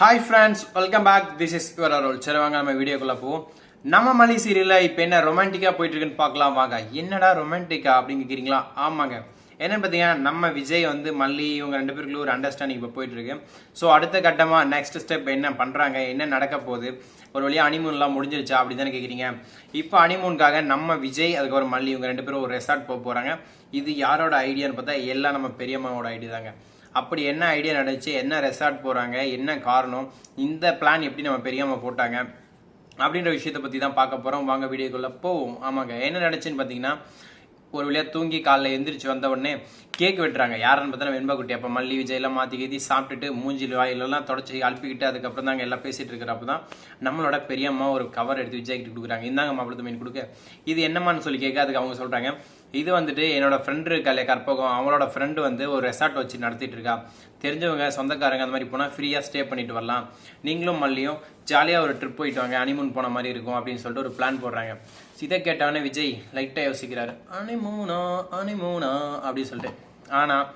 Hi friends welcome back this is your அரோல் சரி வாங்க நம்ம வீடியோக்குள்ள போவோம். நம்ம மலி சீரியலில் இப்போ என்ன ரொமான்டிக்காக போயிட்டு இருக்குன்னு பார்க்கலாம். வாங்க என்னடா ரொமான்டிக்கா அப்படின்னு கேட்குறீங்களா ஆமாங்க. என்னென்னு பார்த்தீங்கன்னா நம்ம விஜய் வந்து மல்லி இவங்க ரெண்டு பேருக்குள்ள ஒரு அண்டர்ஸ்டாண்டிங் இப்போ போயிட்டு இருக்கு ஸோ அடுத்த கட்டமாக நெக்ஸ்ட் ஸ்டெப் என்ன பண்ணுறாங்க என்ன நடக்க போகுது? ஒரு வழியாக அனிமூன்லாம் முடிஞ்சிருச்சா அப்படின்னு தானே கேட்குறீங்க இப்போ அனிமூனுக்காக நம்ம விஜய் அதுக்கப்புறம் மல்லி இவங்க ரெண்டு பேரும் ஒரு ரெசார்ட் போக போகிறாங்க இது யாரோட ஐடியான்னு பார்த்தா எல்லாம் நம்ம பெரியம்மாவோட ஐடியா தாங்க. அப்படி என்ன ஐடியா நடந்துச்சு? என்ன ரெசார்ட் போகிறாங்க என்ன காரணம்? இந்த பிளான் எப்படி நம்ம பெரியம்மா போட்டாங்க? அப்படின்ற விஷயத்தை பற்றி தான் பார்க்க போகிறோம் வாங்க வீடியோக்குள்ளே போவோம். ஆமாங்க. என்ன நடந்துச்சுன்னு பார்த்தீங்கன்னா ஒரு வழியாக தூங்கி காலைல எந்திரிச்சு வந்த உடனே கேக் வெட்டுறாங்க. யாருன்னு பார்த்தா வெண்பா குட்டி அப்போ மல்லி விஜயெல்லாம் மாற்றி கீதி சாப்பிட்டுட்டு மூஞ்சில் வாயிலெல்லாம் தொடச்சி அழுப்பிக்கிட்டு அதுக்கப்புறம் தாங்க எல்லாம் பேசிட்டு இருக்கிறப்ப தான் நம்மளோட பெரியம்மா ஒரு கவர் எடுத்து விஜய்கிட்ட கொடுக்குறாங்க. இந்தாங்க மாப்பிளத்து மீன் கொடுக்க. இது என்னம்மான்னு சொல்லி கேட்க அதுக்கு அவங்க சொல்கிறாங்க இது வந்துட்டு என்னோட ஃப்ரெண்டு இருக்காள் கற்பகம் அவங்களோட ஃப்ரெண்டு வந்து ஒரு ரெசார்ட் வச்சு நடத்திட்டு இருக்கா. தெரிஞ்சவங்க சொந்தக்காரங்க அந்த மாதிரி போனால் ஃப்ரீயாக ஸ்டே பண்ணிட்டு வரலாம். நீங்களும் மல்லியும் ஜாலியாக ஒரு ட்ரிப் போயிட்டு வாங்க அனிமூன் போன மாதிரி இருக்கும் அப்படின்னு சொல்லிட்டு ஒரு பிளான் போடுறாங்க. இதை கேட்டவனே விஜய் லைட்டாக யோசிக்கிறாரு. அனிமூனா அனிமூனா அப்படின்னு சொல்லிட்டு. ஆனால்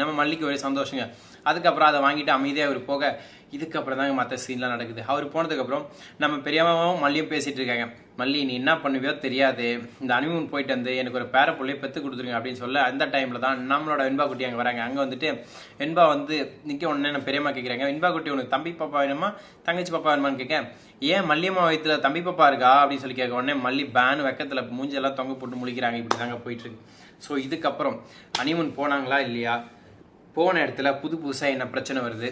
நம்ம மல்லிக்கு ஒரே சந்தோஷங்க. அதுக்கப்புறம் அதை வாங்கிட்டு அமைதியாக அவர் போக இதுக்கப்புறம் தாங்க மற்ற சீன்லாம் நடக்குது. அவர் போனதுக்கப்புறம் நம்ம பெரியம்மாவும் மல்லியும் பேசிகிட்டு இருக்காங்க. மல்லி நீ என்ன பண்ணுவியோ தெரியாது. இந்த அனிமூன் போயிட்டு வந்து எனக்கு ஒரு பேர பிள்ளையை பெற்று கொடுத்துருங்க அப்படின்னு சொல்ல அந்த டைமில் தான் நம்மளோட வெண்பா குட்டி அங்கே வராங்க. அங்கே வந்துட்டு வெண்பா வந்து நிற்க உடனே நான் பெரியம்மா கேட்குறாங்க வெண்பா குட்டி உனக்கு தம்பி பாப்பா வேணுமா? தங்கச்சி பாப்பா வேணுமான்னு கேட்க ஏன் மல்லியம்மா வயிற்றுல தம்பி பாப்பா இருக்கா? அப்படின்னு சொல்லி கேட்க உடனே மல்லி பேன் வெக்கத்தில் மூஞ்செல்லாம் தொங்க போட்டு முழிக்கிறாங்க. இப்படி தாங்க போயிட்டுருக்கு. ஸோ இதுக்கப்புறம் அனிமூன் போனாங்களா இல்லையா? போன இடத்துல புது புதுசாக என்ன பிரச்சனை வருது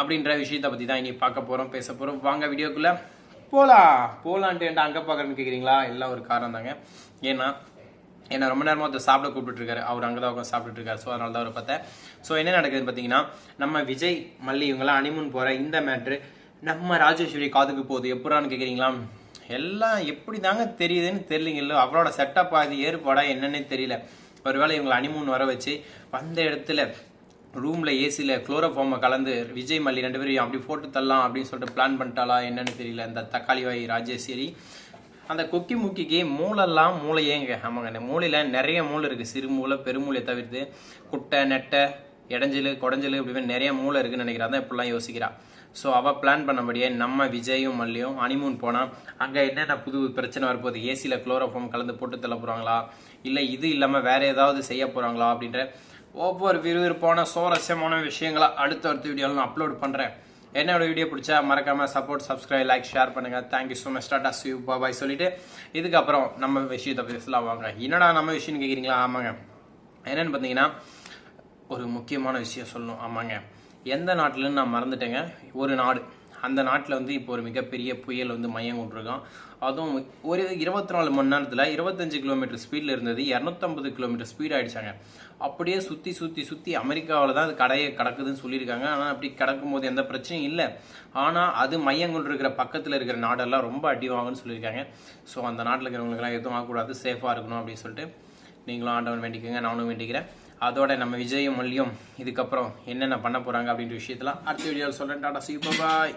அப்படின்ற விஷயத்தை பற்றி தான் இனி பார்க்க போகிறோம் பேச போகிறோம் வாங்க வீடியோக்குள்ளே. போகலாம் போகலான்ட்டு என்கிட்ட அங்கே பார்க்குறேன்னு கேட்குறீங்களா எல்லாம் ஒரு காரணம் தாங்க ஏன்னா என்ன ரொம்ப நேரமாக ஒருத்தர் சாப்பிட கூப்பிட்டுருக்காரு அவர் அங்கே தான் உட்காந்து சாப்பிட்டுட்டு இருக்காரு ஸோ அதனால தான் அவரை பார்த்தேன். ஸோ என்ன நடக்குதுன்னு பார்த்தீங்கன்னா நம்ம விஜய் மல்லி இவங்கெல்லாம் அனிமூன் போகிற இந்த மேட்ரு நம்ம ராஜேஸ்வரி காதுக்கு போகுது. எப்படான்னு கேட்குறீங்களா எல்லாம் எப்படி தாங்க தெரியுதுன்னு தெரியலீங்களோ அவரோட செட்டப் அது ஏற்பாடாக என்னன்னே தெரியல. ஒருவேளை இவங்களை அனிமூன் வர வச்சு வந்த இடத்துல ரூமில் ஏசியில் குளோரோஃபார்மை கலந்து விஜய் மல்லி ரெண்டு பேரும் அப்படி போட்டு தரலாம் அப்படின்னு சொல்லிட்டு பிளான் பண்ணிட்டாளா என்னன்னு தெரியல. இந்த தக்காளி வாய் ராஜேஸ்வரி அந்த கொக்கி முக்கிக்கு மூளைலாம் மூளையேங்க. ஆமாங்க இந்த மூளையில் நிறைய மூளை இருக்குது சிறு மூளை பெருமூளையை தவிர்த்து குட்டை நெட்டை இடைஞ்சல் குடஞ்சல் இப்படி நிறைய மூளை இருக்குன்னு நினைக்கிறாங்க தான் இப்படிலாம் யோசிக்கிறா. ஸோ அவள் பிளான் பண்ணபடியே நம்ம விஜயும் மல்லியும் ஹனிமூன் போனால் அங்கே என்னென்ன புது பிரச்சனை வரப்போகுது? ஏசியில் குளோரோஃபார்ம் கலந்து போட்டு தள்ள போகிறாங்களா இல்லை இது இல்லாமல் வேறு ஏதாவது செய்ய போகிறாங்களா அப்படின்ற ஒவ்வொரு விறுவிறுப்பான சுவாரஸ்யமான விஷயங்களை அடுத்த அடுத்த வீடியோவில் நான் அப்லோட் பண்ணுறேன் என்னோட வீடியோ பிடிச்சா மறக்காமல் சப்போர்ட் சப்ஸ்கிரைப் லைக் ஷேர் பண்ணுங்க. Thank you so much tata Shiv பாபாய் சொல்லிட்டு இதுக்கப்புறம் நம்ம விஷயத்தை பேசலாம் வாங்க. என்னடா நம்ம விஷயம்னு கேட்குறீங்களா ஆமாங்க. என்னென்னு பார்த்தீங்கன்னா ஒரு முக்கியமான விஷயம் சொல்லணும். ஆமாங்க. எந்த நாட்டிலன்னு நான் மறந்துட்டேங்க. ஒரு நாடு. அந்த நாட்டில் வந்து இப்போ ஒரு மிகப்பெரிய புயல் வந்து மையம் கொண்டிருக்கான். அதுவும் ஒரு இருபத்தி நாலு மணி நேரத்தில் இருபத்தஞ்சு கிலோமீட்டர் ஸ்பீடில் இருந்தது இரநூத்தம்பது கிலோமீட்டர் ஸ்பீட் ஆயிடுச்சாங்க. அப்படியே சுற்றி சுற்றி சுற்றி அமெரிக்காவில் தான் அது கடையை கிடக்குதுன்னு சொல்லியிருக்காங்க. ஆனால் அப்படி கிடக்கும்போது எந்த பிரச்சனையும் இல்லை. ஆனால் அது மையம் கொண்டிருக்கிற பக்கத்தில் இருக்கிற நாடெல்லாம் ரொம்ப அடி வாங்குன்னு சொல்லியிருக்காங்க. ஸோ அந்த நாட்டில் இருக்கிறவங்களுக்கெல்லாம் எதுவும் ஆகக்கூடாது. சேஃபாக இருக்கணும் அப்படின்னு சொல்லிட்டு நீங்களும் ஆண்டவன் வேண்டிக்கோங்க. நானும் வேண்டிக்கிறேன். அதோட நம்ம விஜயும் மொழியும் இதுக்கப்புறம் என்னென்ன பண்ண போகிறாங்க அப்படின்ற விஷயத்தெல்லாம் அடுத்த வீடியோவில் சொல்கிறேன் டாடா சி பாய்